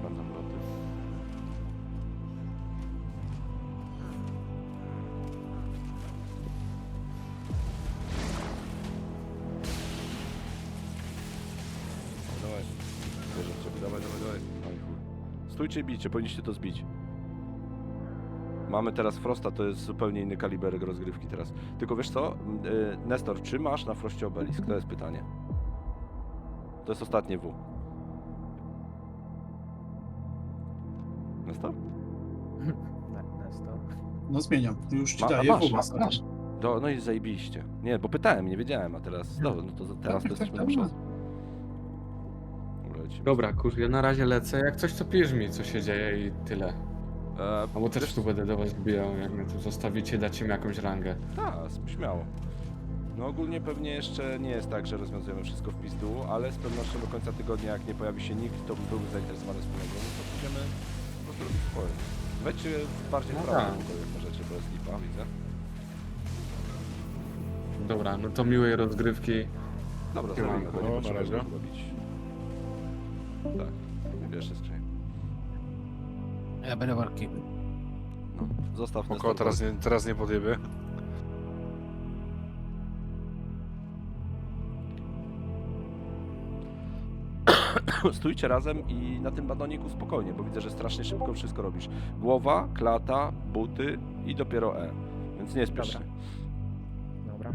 spędzam loty. Dawaj, wierzę w ciebie, dawaj, dawaj, dawaj. Chuj. Stójcie i bijcie, powinniście to zbić. Mamy teraz Frosta, to jest zupełnie inny kaliber rozgrywki teraz. Tylko wiesz co, y, Nestor, czy masz na Froście obelisk? To jest pytanie. To jest ostatnie W. Nestor? Nestor. No zmieniam, już ci Ma- daję masz, masz, masz. Do, no i zajebiście. Nie, bo pytałem, nie wiedziałem, a teraz, no, no to za- teraz to tak, jesteśmy na tak. Dobra, lecimy. Dobra, kur, ja na razie lecę. Jak coś, to pisz mi, co się dzieje i tyle. E, Albo też tu będę do was bijał, jak mnie tu zostawicie, dacie mi jakąś rangę. Tak, śmiało. No ogólnie pewnie jeszcze nie jest tak, że rozwiązujemy wszystko w pizdu, ale z pewnością do końca tygodnia, jak nie pojawi się nikt, kto był zainteresowany wspólnego, no to będziemy swoje. Wejdźcie bardziej w No prawo, tak. jak możecie, bo jest lipa, widzę. Dobra, no to miłej rozgrywki. Dobra, Siemanko. zrobimy, bo nie No, na potrzeba razie. tego robić. Tak, pierwszy skrzyń. Ja będę walki. No, zostaw Oko, teraz nie, teraz nie podjebie. Stójcie razem i na tym badoniku spokojnie, bo widzę, że strasznie szybko wszystko robisz. Głowa, klata, buty i dopiero E. Więc nie spiesz się. Dobra. Dobra.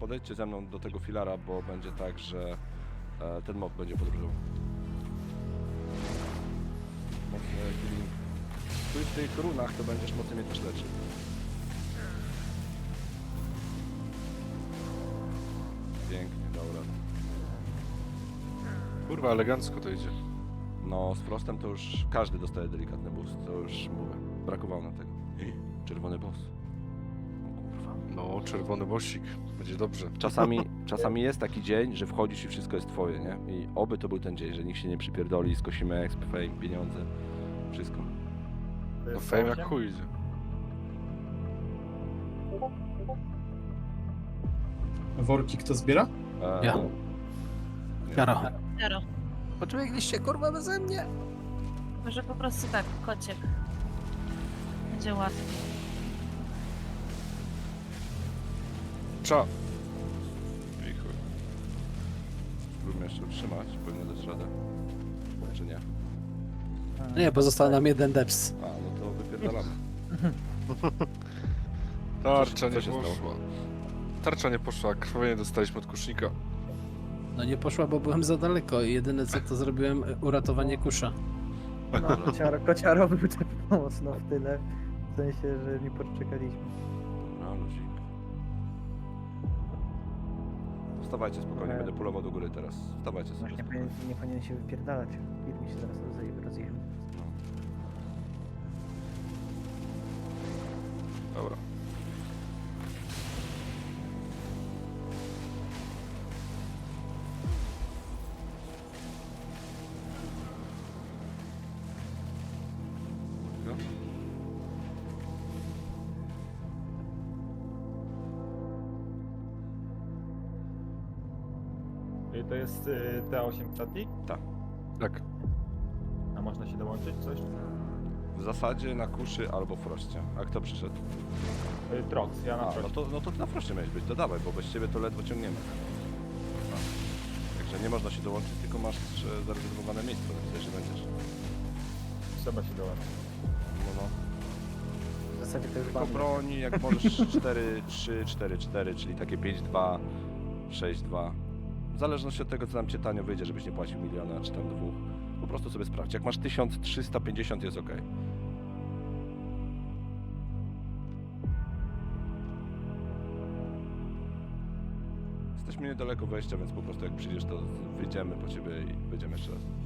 Podejdźcie ze mną do tego filara, bo będzie tak, że e, ten mob będzie podróżował. Mocny healing. Tu w tych runach to będziesz mocno mnie też leczył. Pięknie, dobra. Kurwa, elegancko to idzie. No, z Frostem to już każdy dostaje delikatny boost, to już mówię. Brakowało nam tego. Czerwony boss. O kurwa. No, czerwony bosik. Będzie dobrze. Czasami, czasami jest taki dzień, że wchodzisz i wszystko jest twoje, nie? I oby to był ten dzień, że nikt się nie przypierdoli, skosimy exp, fame, pieniądze, wszystko. No fame jak chuj idzie. Worki kto zbiera? Ja. Jaro. Jaro. Poczekaliście kurwa beze mnie? Może po prostu tak, kociek. Będzie łatwiej. Cza. I chuj. Jeszcze utrzymać, powinno dać radę. Czy nie? Nie, bo został nam jeden deps. A, no to wypierdalamy. Tarcza co nie się stało? poszła. Tarcza nie poszła, a krwawienie dostaliśmy od kusznika. No nie poszła, bo byłem za daleko i jedyne co to zrobiłem, uratowanie kusza. No, kociaro, kociaro był tak mocno w tyle. W sensie, że nie poczekaliśmy. Dobra, luzik. Wstawajcie spokojnie, E. będę pulował do góry teraz. Wstawajcie sobie Właśnie spokojnie. powinien, nie powinien się wypierdalać. Film mi się zaraz rozje- rozjechał. To jest y, T8 static? Tak. A można się dołączyć coś? W zasadzie na kuszy albo froście. A kto przyszedł? Y, Trox, ja na A, no to, no to na froście miałeś być, to dawaj, bo bez ciebie to ledwo ciągniemy. A. Także nie można się dołączyć, tylko masz e, zarezerwowane miejsce, więc że będziesz. Trzeba się dołączyć. No, no. W zasadzie to już Tylko mamy. broni, jak możesz 4, 3, 4, 4, czyli takie 5, 2, 6, 2. W zależności od tego, co nam cię tanio wyjdzie, żebyś nie płacił miliona, czy tam dwóch. Po prostu sobie sprawdź. Jak masz 1350 jest ok. Jesteśmy niedaleko wejścia, więc po prostu jak przyjdziesz, to wyjdziemy po ciebie i wyjdziemy jeszcze raz.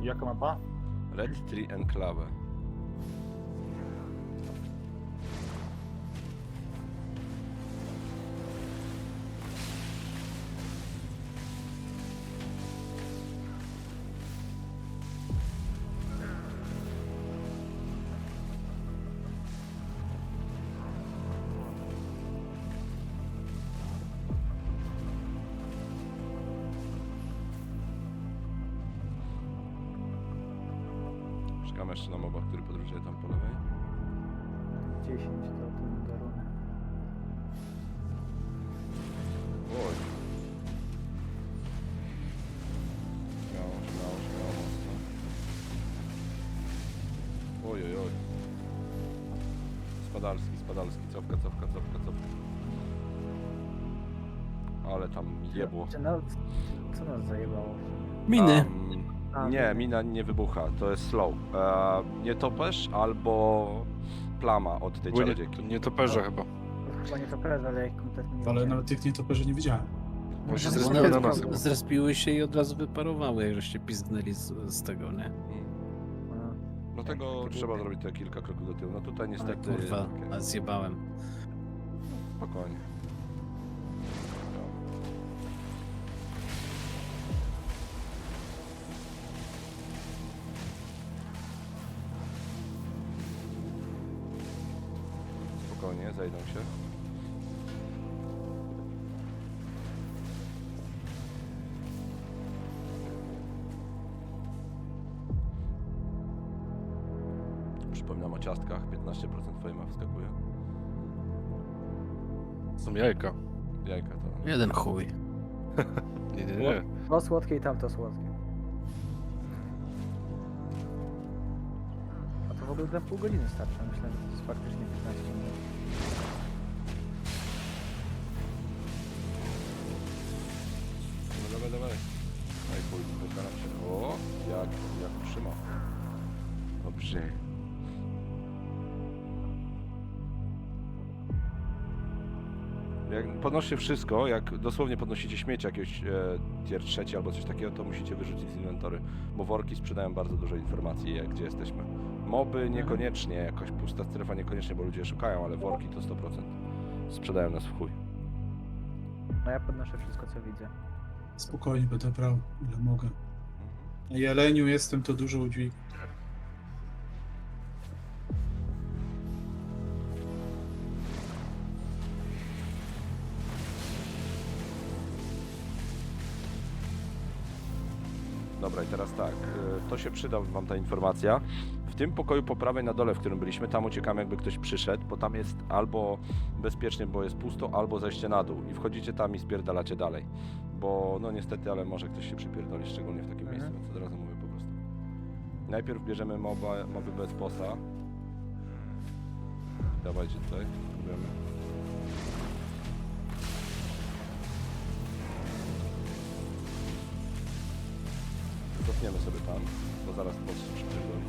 I jaka mapa? Red Tree Enclave. Czekamy jeszcze na moba, który podróżuje tam po lewej. 10 to ten. Oj. Śmiało, śmiało, śmiało mocno. Oj, oj, oj. Spadalski, spadalski, cofka, cofka, cofka, cofka. Ale tam jebło. Czy no, co nas zajebało? Miny. A, nie, mina nie wybucha, to jest slow. E, nie topesz albo plama od tej Bo nie, czarodziejki. nie toperze chyba. To chyba nie to ale ja ich kompletnie nie Ale widziałem. nawet tych nietoperzy nie widziałem. Bo się No, zrespiły no, na nas no, chyba. Zrespiły się i od razu wyparowały, jak żeście pizdnęli z, z tego, nie? No. Dlatego Takie trzeba zrobić te kilka kroków do tyłu. No tutaj Ale niestety... kurwa, a zjebałem. Spokojnie. Spokojnie, zajdą się. Przypominam o ciastkach, 15% FAMA wskakuje. Są jajka. Jajka to... Jeden chuj. Nie, nie, nie. To słodkie i tamto słodkie. Ogóle dla pół godziny starczy. Myślę, że to jest faktycznie 15 minut. No dawaj, dawaj. No i się. O, jak, jak trzyma. Dobrze. Jak podnoście wszystko, jak dosłownie podnosicie śmieci jakiegoś e, tier trzeci albo coś takiego, to musicie wyrzucić z inwentory, bo worki sprzedają bardzo dużo informacji, jak, gdzie jesteśmy. Moby niekoniecznie, jakoś pusta strefa niekoniecznie, bo ludzie szukają, ale worki to 100%. Sprzedają nas w chuj. No ja podnoszę wszystko, co widzę. Spokojnie będę brał, ile mogę. Na jeleniu jestem, to dużo udźwig. Dobra, i teraz tak, y, to się przyda wam ta informacja. W tym pokoju po prawej na dole, w którym byliśmy, tam uciekamy jakby ktoś przyszedł, bo tam jest albo bezpiecznie, bo jest pusto, albo zejście na dół i wchodzicie tam i spierdalacie dalej. Bo no niestety, ale może ktoś się przypierdoli, szczególnie w takim Mhm. miejscu, więc od razu mówię po prostu. Najpierw bierzemy moba, moby bez bossa. Dawajcie tutaj, próbujemy. Cofniemy sobie tam, bo zaraz się przypierdoli.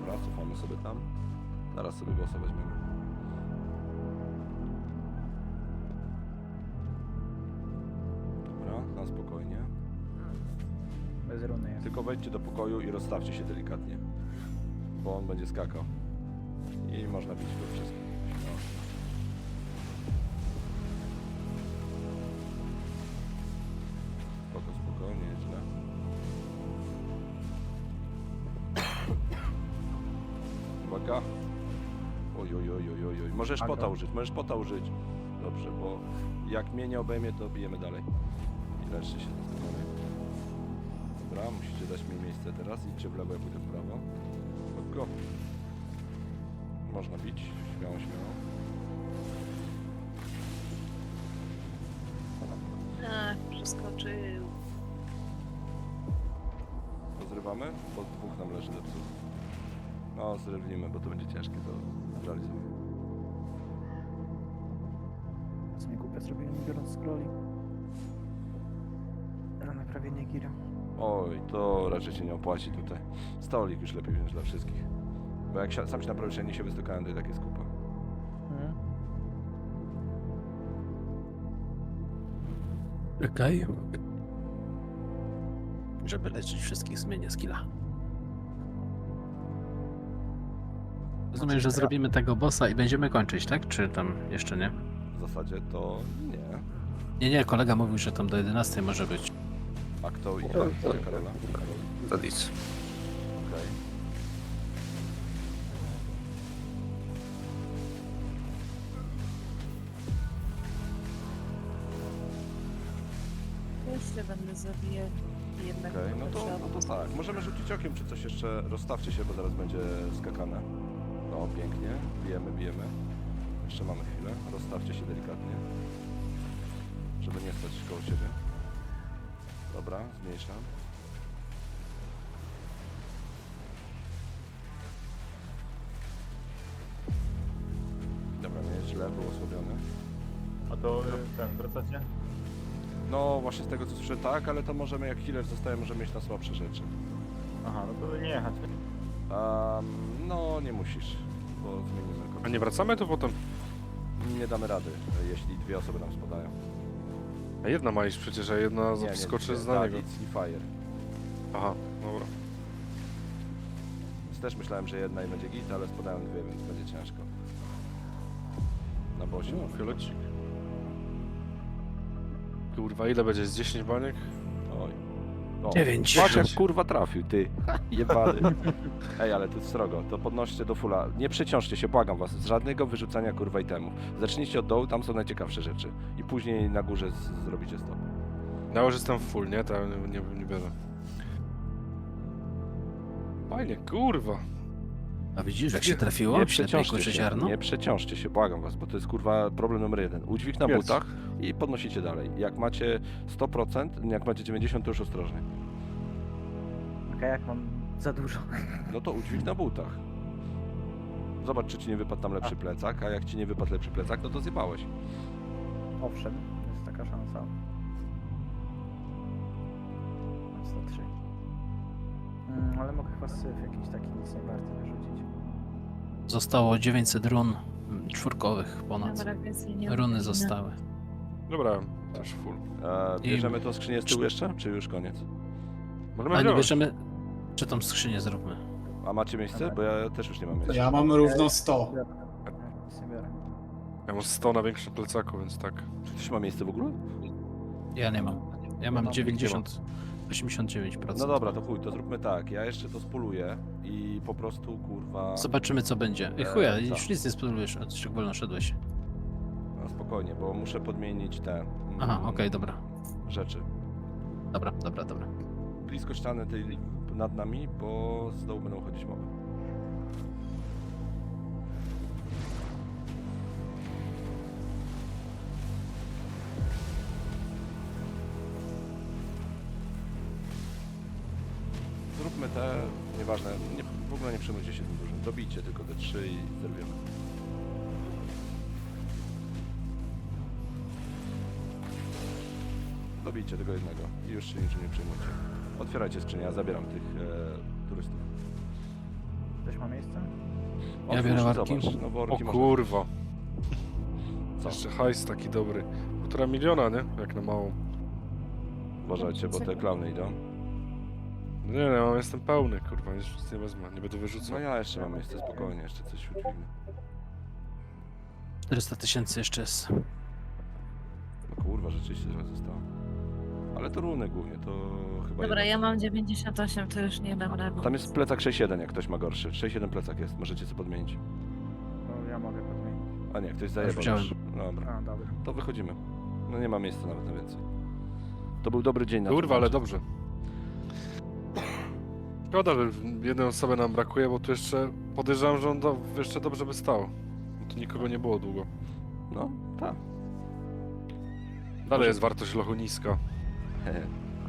Dobra, cofamy sobie tam. Zaraz sobie bossa weźmiemy. Dobra, na spokojnie. Bez runy jest. Tylko wejdźcie do pokoju i rozstawcie się delikatnie. Bo on będzie skakał. I można bić go wszystkim. Uwaga. Oj, oj, oj, oj, oj, oj. Możesz Agro. pota użyć, możesz pota użyć. Dobrze, bo jak mnie nie obejmie, to bijemy dalej. I leczcie się na spokojnie. Dobra, musicie dać mi miejsce teraz. Idźcie w lewo, ja pójdę w prawo. Go. Można bić. Śmiało, śmiało. Ach, przeskoczył. Rozrywamy? Bo dwóch nam leży do psów. No, zrywlimy, bo to będzie ciężkie do zrealizowania. Co mi głupio zrobiłem, biorąc scrolli. Na naprawienie gira. Oj, to raczej się nie opłaci tutaj. Stolik już lepiej wziąć dla wszystkich. Bo jak sam się naprawisz, jak nie się wystykałem, to i tak jest kupa. Mhm. Czekaj. Żeby leczyć wszystkich zmienię skilla. Rozumiem, że zrobimy tego bossa i będziemy kończyć, tak? Czy tam jeszcze nie? W zasadzie to nie. Nie, nie, kolega mówił, że tam do 11 może być. A kto i To- kto to- Karola? Za nic. Okej. Jeszcze będę zabijać jednego. Okej, no to, no to tak. Możemy rzucić okiem, czy coś jeszcze. Rozstawcie się, bo zaraz będzie skakane. No, pięknie. Bijemy, bijemy. Jeszcze mamy chwilę. Rozstawcie się delikatnie. Żeby nie stać koło siebie. Dobra, zmniejszam. Dobra, nie źle, było osłabione. A to y, ten, wracacie? No, właśnie z tego co słyszę tak, ale to możemy, jak healer zostaje, możemy mieć na słabsze rzeczy. Aha, no to nie jechać. No, nie musisz, bo zmienimy A nie wracamy tu potem? Nie damy rady, jeśli dwie osoby nam spadają. A jedna ma iść przecież, a jedna Nie, skoczy z na niego. Raditz i Fire. Aha, dobra. Więc też myślałem, że jedna i będzie git, ale spadają dwie, więc będzie ciężko. Na bosie. U, fiolecik. Kurwa, ile będzie? Z 10 baniek? O, Dziewięć. Patrz jak kurwa trafił, ty. Jebany. Ej, ale to strogo, to podnoście do fula. Nie przeciążcie się, błagam was, z żadnego wyrzucania kurwa itemów. Zacznijcie od dołu, tam są najciekawsze rzeczy. I później na górze z- zrobicie stop. Ja już jestem full, nie? To ja nie, nie, nie biorę. Fajnie, kurwa. A widzisz, jak się trafiło? Nie przeciążcie się, ziarno? nie przeciążcie się, błagam was, bo to jest kurwa problem numer jeden. Udźwig na Jest. butach i podnosicie dalej. Jak macie 100%, jak macie 90%, to już ostrożnie. Okej, jak mam za dużo. No to udźwig na butach. Zobacz, czy ci nie wypadł tam lepszy plecak, a jak ci nie wypadł lepszy plecak, no to zjebałeś. Owszem, jest taka szansa. Mam 103. Mm, ale mogę chyba syf jakiś taki nic nie warty wyrzucić. Zostało 900 run mm, czwórkowych ponad. Dobra, nie Runy zostały. Dobra, też full. E, I- bierzemy tą skrzynię z tyłu jeszcze, czy już koniec? Możemy A nie wziąć. bierzemy... Czy tą skrzynię zróbmy? A macie miejsce? Bo ja też już nie mam miejsca. Ja mam równo 100. Ja nic nie biorę. Ja mam 100 na większym plecaku, więc tak. Czy ktoś ma miejsce w ogóle? Ja nie mam. Ja mam mam 90... 89%. No dobra, to chuj, to zróbmy tak. Ja jeszcze to spuluję i po prostu kurwa. Zobaczymy co będzie. E, chuja, już nic nie spróbujesz, od czego wolno szedłeś. No spokojnie, bo muszę podmienić te. mm, Aha, okej, dobra. Rzeczy. Dobra, dobra, dobra. Blisko ściany tej nad nami, bo z dołu będą chodzić moby. Nieważne, nie, w ogóle nie przejmujcie się tym dużym. Dobijcie tylko te trzy i zerwiemy. Dobijcie tego jednego i już się niczym nie przejmujcie. Otwierajcie skrzynię, ja zabieram tych e, turystów. Ktoś ma miejsce? Ja biorę Otwórz i. Zobacz, no worki O można- kurwa. Co? Jeszcze hajs taki dobry. Półtora miliona, nie? Jak na małą. Uważajcie, bo te klauny idą. Nie, ja jestem pełny, kurwa, nic nic nie wezmę, nie będę wyrzucał. No ja jeszcze mam miejsce, spokojnie, jeszcze coś udźwignę. 400 tysięcy jeszcze jest. No kurwa, rzeczywiście trochę zostało. Ale to runy głównie, to chyba... Dobra, ja mam 98, to już nie dam rady. Tam jest plecak 6.1, jak ktoś ma gorszy. 6.1 plecak jest, możecie sobie podmienić. No ja mogę podmienić. A nie, ktoś zajebał wziąłem. już. Dobra, A, dobra. to wychodzimy. No nie ma miejsca nawet na więcej. To był dobry dzień na Kurwa, ale dobrze. Szkoda, że jednej osoby nam brakuje, bo tu jeszcze podejrzewam, że on do, jeszcze dobrze by stał. Bo tu nikogo nie było długo. No, tak. Dalej jest wartość lochu niska.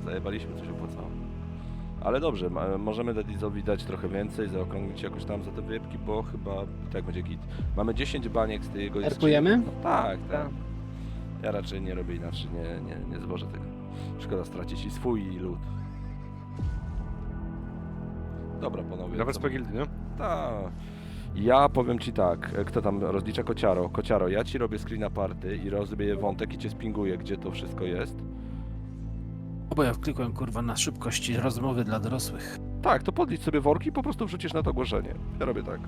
Zajebaliśmy, co się opłacało. Ale dobrze, ma, możemy Dedizowi dać trochę więcej, zaokrąglić jakoś tam za te wyjebki, bo chyba tak będzie git. Mamy 10 baniek z tej jego Erkujemy? Tak, tak. Ja raczej nie robię inaczej, nie, nie, nie tego. Szkoda stracić i swój i lód. Dobra, panowie. Nawet z Pegildy, nie? Tak. Ja powiem ci tak, e, kto tam rozlicza kociaro? Kociaro, ja ci robię screen party i rozbiję wątek i cię spinguję, gdzie to wszystko jest. Bo ja wklikłem kurwa na szybkość rozmowy dla dorosłych. Tak, to podlicz sobie worki i po prostu wrzucisz na to ogłoszenie. Ja robię tak.